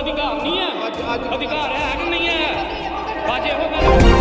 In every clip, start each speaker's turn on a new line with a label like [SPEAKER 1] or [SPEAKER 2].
[SPEAKER 1] ਅਧਿਕਾਰ ਨਹੀਂ ਹੈ। ਅਧਿਕਾਰ ਹੈ ਕਿ ਨਹੀਂ ਹੈ? ਅੱਜ ਇਹੋ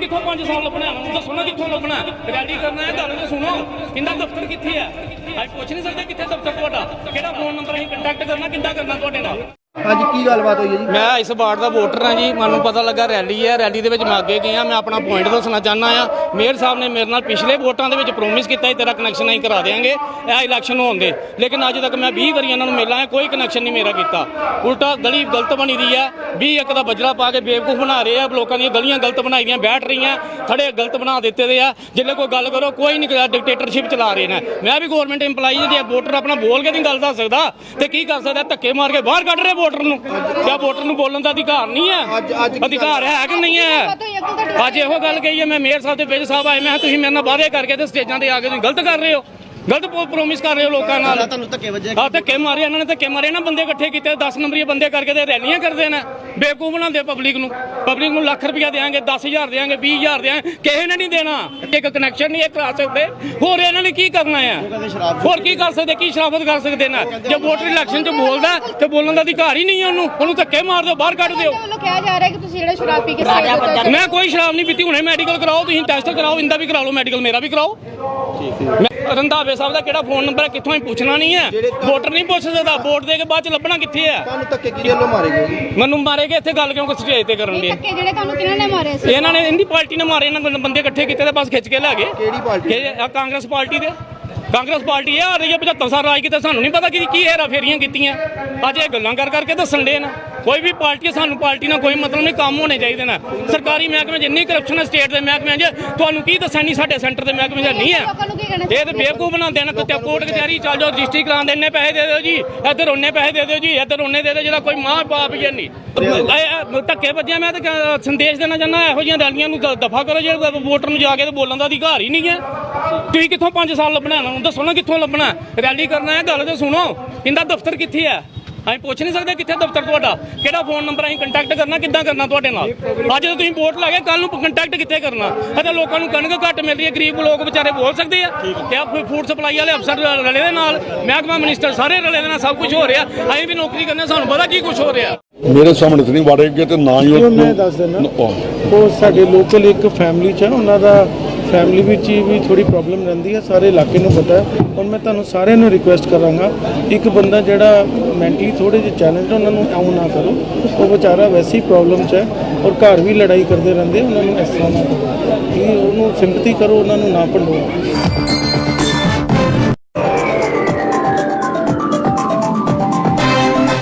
[SPEAKER 1] ਕਿੱਥੋਂ 5 ਸਾਲ ਲੱਭਣਾ? ਹੈ ਦੱਸੋ ਨਾ ਕਿੱਥੋਂ ਲੱਭਣਾ? ਰੈਡੀ ਕਰਨਾ ਹੈ ਗੱਲ ਤੇ ਸੁਣੋ। ਕਿੰਦਾ ਦਫ਼ਤਰ ਕਿੱਥੇ ਹੈ ਅਸੀਂ ਪੁੱਛ ਨਹੀਂ ਸਕਦੇ ਕਿੱਥੇ ਦਫ਼ਤਰ ਤੁਹਾਡਾ। ਕਿਹੜਾ ਫੋਨ ਨੰਬਰ ਅਸੀਂ ਕੰਟੈਕਟ ਕਰਨਾ, ਕਿੱਦਾਂ ਕਰਨਾ ਤੁਹਾਡੇ ਨਾਲ?
[SPEAKER 2] ਹਾਂਜੀ, ਕੀ ਗੱਲਬਾਤ ਹੋਈ ਹੈ ਜੀ?
[SPEAKER 1] ਮੈਂ ਇਸ ਵਾਰਡ ਦਾ ਵੋਟਰ ਹਾਂ ਜੀ, ਮੈਨੂੰ ਪਤਾ ਲੱਗਾ ਰੈਲੀ ਹੈ, ਰੈਲੀ ਦੇ ਵਿੱਚ ਮੈਂ ਅੱਗੇ ਗਿਆ, ਮੈਂ ਆਪਣਾ ਪੁਆਇੰਟ ਦੱਸਣਾ ਚਾਹੁੰਦਾ ਆ ਮੇਅਰ ਸਾਹਿਬ ਨੇ ਮੇਰੇ ਨਾਲ ਪਿਛਲੇ ਵੋਟਾਂ ਦੇ ਵਿੱਚ ਪ੍ਰੋਮਿਸ ਕੀਤਾ ਸੀ, ਤੇਰਾ ਕਨੈਕਸ਼ਨ ਅਸੀਂ ਕਰਾ ਦੇਵਾਂਗੇ ਇਹ ਇਲੈਕਸ਼ਨ ਹੋਣ ਦੇ ਲੇਕਿਨ ਅੱਜ ਤੱਕ ਮੈਂ 20 ਵਾਰੀ ਇਹਨਾਂ ਨੂੰ ਮਿਲਾਂ ਕੋਈ ਕਨੈਕਸ਼ਨ ਨਹੀਂ ਮੇਰਾ ਕੀਤਾ। ਉਲਟਾ ਗਲੀ ਗਲਤ ਬਣੀ ਦੀ ਹੈ 20 ਇੱਕ ਦਾ ਬਜਰਾ ਪਾ ਕੇ ਬੇਵਕੂਫ ਬਣਾ ਰਹੇ ਆ, ਲੋਕਾਂ ਦੀਆਂ ਗਲੀਆਂ ਗਲਤ ਬਣਾਈ ਦੀਆਂ, ਬੈਠ ਰਹੀਆਂ ਥੜੇ ਗਲਤ ਬਣਾ ਦਿੱਤੇ ਦੇ ਆ। ਜਿੱਲੇ ਕੋਈ ਗੱਲ ਕਰੋ, ਕੋਈ ਨਹੀਂ ਡਿਕਟੇਟਰਸ਼ਿਪ ਚਲਾ ਰਹੇ ਨੇ। ਮੈਂ ਵੀ ਗਵਰਨਮੈਂਟ EMPLOYEE ਜੇ ਵੋਟਰ ਆਪਣਾ ਬੋਲ ਕੇ ਨਹੀਂ ਗੱਲ ਦੱਸ ਸਕਦਾ, ਤੇ ਕੀ ਕਰ ਸਕਦਾ, ਧੱਕੇ ਮਾਰ ਕੇ ਬਾਹਰ ਕੱਢ ਰਹੇ ਵੋਟਰ ਨੂੰ? ਜਾਂ ਵੋਟਰ ਨੂੰ ਬੋਲਣ ਦਾ ਅਧਿਕਾਰ ਨਹੀਂ ਹੈ? ਅਧਿਕਾਰ ਹੈ ਕਿ ਨਹੀਂ ਹੈ? ਅੱਜ ਇਹੋ ਗੱਲ ਕਹੀ ਹੈ ਮੈਂ ਮੇਅਰ ਸਾਹਿਬ ਤੇ ਬੇਜ ਸਾਹਿਬ ਆਏ ਮੈਂ ਕਿਹਾ ਤੁਸੀਂ ਮੇਰੇ ਨਾਲ ਵਾਅਦੇ ਕਰਕੇ ਤੇ ਸਟੇਜਾਂ ਤੇ ਆ ਕੇ ਤੁਸੀਂ ਗਲਤ ਕਰ ਰਹੇ ਹੋ। ਗਲਤ ਪ੍ਰੋਮਿਸ ਕਰ ਰਹੇ ਹੋ ਲੋਕਾਂ ਨਾਲ।
[SPEAKER 2] ਤੁਹਾਨੂੰ ਧੱਕੇ ਵੱਜੇ
[SPEAKER 1] ਆ। ਧੱਕੇ ਮਾਰੇ ਇਹਨਾਂ ਨੇ ਧੱਕੇ ਮਾਰੇ ਨਾ ਬੰਦੇ ਇਕੱਠੇ ਕੀਤੇ 10 ਨੰਬਰੀ ਬੰਦੇ ਕਰਕੇ ਤੇ ਰੈਲੀਆਂ ਕਰਦੇ ਨੇ। ਬੇਵਕੂਫ ਬਣਾਉਂਦੇ ਪਬਲਿਕ ਨੂੰ। ਪਬਲਿਕ ਨੂੰ ਲੱਖ ਰੁਪਇਆ ਦੇਾਂਗੇ 10000 ਦੇਾਂਗੇ 20000 ਦੇਾਂਗੇ ਕਿਸੇ ਨੇ ਨਹੀਂ ਦੇਣਾ। ਇੱਕ ਕਨੈਕਸ਼ਨ ਨਹੀਂ ਇਹ ਕਰਾ ਸਕਦੇ ਹੋਰ ਇਹਨਾਂ ਨੇ ਕੀ ਕਰਨਾ ਆ? ਹੋਰ ਕੀ ਕਰ ਸਕਦੇ ਕੀ ਸ਼ਰਾਫਤ ਕਰ ਸਕਦੇ ਨੇ? ਜੇ ਵੋਟਰ ਇਲੈਕਸ਼ਨ 'ਚ ਬੋਲਦਾ ਤੇ ਬੋਲਣ ਦਾ ਅਧਿਕਾਰ ਹੀ ਨਹੀਂ ਹੈ ਉਹਨੂੰ। ਉਹਨੂੰ ਧੱਕੇ ਮਾਰ ਦਿਓ ਬਾਹਰ ਕੱਢ ਦਿਓ।
[SPEAKER 3] ਕਿਹਾ ਜਾ ਰਿਹਾ ਕਿ ਤੁਸੀਂ ਜਿਹੜੇ ਸ਼ਰਾਬ ਪੀ ਕੇ ਸਟੇਜ ਤੇ
[SPEAKER 1] ਮੈਂ ਕੋਈ ਸ਼ਰਾਬ ਨਹੀਂ ਪੀਤੀ ਹੁਣੇ ਮੈਡੀਕਲ ਕਰਾਓ ਤੁਸੀਂ ਟੈਸਟ ਕਰਾਓ ਇੰਦਾ ਵੀ ਕਰਾ ਲਓ ਮੈਡੀਕਲ ਮੇਰਾ ਵੀ ਕਰਾਓ। ਮੈਂ ਰੰਧਾਵੇ ਸਾਹਿਬ ਦਾ ਕਿਹੜਾ ਫੋਨ ਨੰਬਰ ਹੈ? ਕਿੱਥੋਂ ਹੀ ਪੁੱਛਣਾ ਨਹੀਂ ਹੈ। ਵੋਟਰ ਨਹੀਂ ਪੁੱਛ ਸਕਦਾ। ਵੋਟ ਦੇ ਕੇ ਬਾਅਦ ਚ ਲੱਭਣਾ ਕਿੱਥੇ ਹੈ?
[SPEAKER 2] ਤੁਹਾਨੂੰ ਧੱਕੇ ਕਿਹਦੇ ਵੱਲੋਂ ਮਾਰੇ ਗਏ?
[SPEAKER 1] ਮੈਨੂੰ ਮਾਰੇਗੇ ਇੱਥੇ ਗੱਲ ਕਿਉਂ ਸਟੇਜ ਤੇ ਕਰਨ ਦੇ
[SPEAKER 3] ਧੱਕੇ ਜਿਹੜੇ ਤੁਹਾਨੂੰ ਕਿਹਨਾਂ ਨੇ ਮਾਰੇ ਸੀ?
[SPEAKER 1] ਇਹਨਾਂ ਨੇ ਇੰਦੀ ਪਾਰਟੀ ਨੇ ਮਾਰੇ ਇਹਨਾਂ ਬੰਦੇ- ਬੰਦੇ ਇਕੱਠੇ ਕੀਤੇ ਤੇ ਬਸ ਖਿੱਚ ਕੇ ਲੈ ਗਏ।
[SPEAKER 2] ਕਿਹੜੀ ਪਾਰਟੀ?
[SPEAKER 1] ਇਹ ਆ ਕਾਂਗਰਸ ਪਾਰਟੀ ਦੇ। ਕਾਂਗਰਸ ਪਾਰਟੀ ਇਹ ਆ ਰਹੀ ਹੈ 75 ਸਾਲ ਰਾਜ ਕੀਤੇ ਸਾਨੂੰ ਨਹੀਂ ਪਤਾ ਕਿ ਕੀ ਹੈਰਾ ਫੇਰੀਆਂ ਕੀਤੀਆਂ। ਅੱਜ ਇਹ ਗੱਲਾਂ ਕਰ ਕਰਕੇ ਦੱਸਣ ਦੇ ਨਾ। ਕੋਈ ਵੀ ਪਾਰਟੀ ਸਾਨੂੰ ਪਾਰਟੀ ਨਾਲ ਕੋਈ ਮਤਲਬ ਨਹੀਂ ਕੰਮ ਹੋਣੇ ਚਾਹੀਦੇ ਨੇ। ਸਰਕਾਰੀ ਮਹਿਕਮੇ ਇੰਨੀ ਕਰਪਸ਼ਨ ਹੈ ਸਟੇਟ ਦੇ ਮਹਿਕਮਿਆਂ 'ਚ। ਤੁਹਾਨੂੰ ਕੀ ਦੱਸਣ ਨਹੀਂ ਸਾਡੇ ਸੈਂਟਰ ਦੇ ਮਹਿਕਮੇ 'ਚ ਨਹੀਂ ਹੈ। ਇਹ ਤੇ ਬੇਵਕੂਫ ਬਣਾਉਂਦੇ ਨੇ ਕਿਤੇ ਕੋਰਟ ਕਚਹਿਰੀ ਚੱਲ ਜਾਓ ਰਜਿਸਟਰੀ ਕਰਾਉਣ ਦੇ ਇੰਨੇ ਪੈਸੇ ਦੇ ਦਿਓ ਜੀ ਇੱਧਰ ਉਹਨੇ ਪੈਸੇ ਦੇ ਦਿਓ ਜੀ ਇੱਧਰ ਉਹਨੇ ਦੇ ਦਿਓ ਜਿਹੜਾ ਕੋਈ ਮਾਂ ਬਾਪ ਹੀ ਨਹੀਂ। ਧੱਕੇ ਵੱਜਿਆ ਮੈਂ ਤਾਂ ਸੰਦੇਸ਼ ਦੇਣਾ ਚਾਹੁੰਦਾ ਇਹੋ ਜਿਹੀਆਂ ਰੈਲੀਆਂ ਨੂੰ ਦਫਾ ਕਰੋ ਜਿਹੜੇ ਵੋਟਰ ਨੂੰ ਜਾ ਕੇ ਤੇ ਬੋਲਣ ਦਾ ਅਧਿਕਾਰ ਹੀ ਨਹੀਂ ਹੈ। ਤੁਸੀਂ ਕਿੱਥੋਂ 5 ਸਾਲ ਲੱਭਣਾ ਇਹਨਾਂ ਨੂੰ ਦੱਸੋ ਨਾ ਕਿੱਥੋਂ ਲੱਭਣਾ ਰੈਲੀ ਕਰਨਾ ਹੈ ਗੱਲ ਤੇ ਸੁਣੋ। ਇਹਦਾ ਦਫ਼ਤਰ ਕਿੱਥੇ ਹੈ? ਅਸੀਂ ਪੁੱਛ ਨਹੀਂ ਸਕਦੇ ਕਿੱਥੇ ਦਫ਼ਤਰ ਤੁਹਾਡਾ ਕਿਹੜਾ ਫੋਨ ਨੰਬਰ ਅਸੀਂ ਕੰਟੈਕਟ ਕਰਨਾ ਕਿੱਦਾਂ ਕਰਨਾ ਤੁਹਾਡੇ ਨਾਲ? ਅੱਜ ਤਾਂ ਤੁਸੀਂ ਵੋਟ ਲਾ ਕੇ ਕੱਲ ਨੂੰ ਕੰਟੈਕਟ ਕਿੱਥੇ ਕਰਨਾ? ਅਤੇ ਲੋਕਾਂ ਨੂੰ ਕਣਕ ਘੱਟ ਮਿਲ ਰਹੀ ਹੈ ਗਰੀਬ ਲੋਕ ਵਿਚਾਰੇ ਬੋਲ ਸਕਦੇ ਆ। ਤੇ ਆ ਫੂਡ ਸਪਲਾਈ ਵਾਲੇ ਅਫਸਰ ਰਲੇ ਦੇ ਨਾਲ ਮਹਿਕਮਾ ਮਿਨਿਸਟਰ ਸਾਰੇ ਰਲੇ ਦੇ ਨਾਲ ਸਭ ਕੁਝ ਹੋ ਰਿਹਾ। ਅਸੀਂ ਵੀ ਨੌਕਰੀ ਕਰਨੇ ਸਾਨੂੰ ਪਤਾ ਕੀ ਕੁਝ ਹੋ ਰਿਹਾ।
[SPEAKER 4] ਮੇਰੇ ਸਾਹਮਣੇ ਤਾਂ ਨਹੀਂ ਵਾੜੇਗੇ ਤੇ ਨਾ ਹੀ
[SPEAKER 5] ਉਹ ਮੈਂ ਦੱਸ ਦਿੰਦਾ।
[SPEAKER 4] ਉਹ।
[SPEAKER 5] ਉਹ ਸਾਡੇ ਲੋਕਲ ਇੱਕ ਫੈਮਿਲੀ ਚ ਹੈ ਉਹਨਾਂ ਦਾ ਫੈਮਿਲੀ ਵਿੱਚ ਹੀ ਵੀ ਥੋੜੀ ਪ੍ਰੋਬਲਮ ਰਹਿੰਦੀ ਹੈ, ਸਾਰੇ ਇਲਾਕੇ ਨੂੰ ਪਤਾ ਹੈ। ਔਰ ਮੈਂ ਤੁਹਾਨੂੰ ਸਾਰਿਆਂ ਨੂੰ ਰਿਕੁਐਸਟ ਕਰਾਂਗਾ, ਇੱਕ ਬੰਦਾ ਜਿਹੜਾ ਮੈਂਟਲੀ ਥੋੜੇ ਜਿਹੇ ਚੈਲੰਜ ਉਹਨਾਂ ਨੂੰ ਐਉਂ ਨਾ ਕਰੋ। ਉਹ ਵਿਚਾਰਾ ਵੈਸੇ ਹੀ ਪ੍ਰੋਬਲਮ ਚ ਹੈ ਔਰ ਘਰ ਵੀ ਲੜਾਈ ਕਰਦੇ ਰਹਿੰਦੇ ਉਹਨਾਂ ਨੂੰ ਇਸ ਤਰ੍ਹਾਂ ਨਾ ਕਰੋ। ਕਿ ਉਹਨੂੰ ਸਿੰਪਥੀ ਕਰੋ, ਉਹਨਾਂ ਨੂੰ ਨਾ ਭੰਡੋ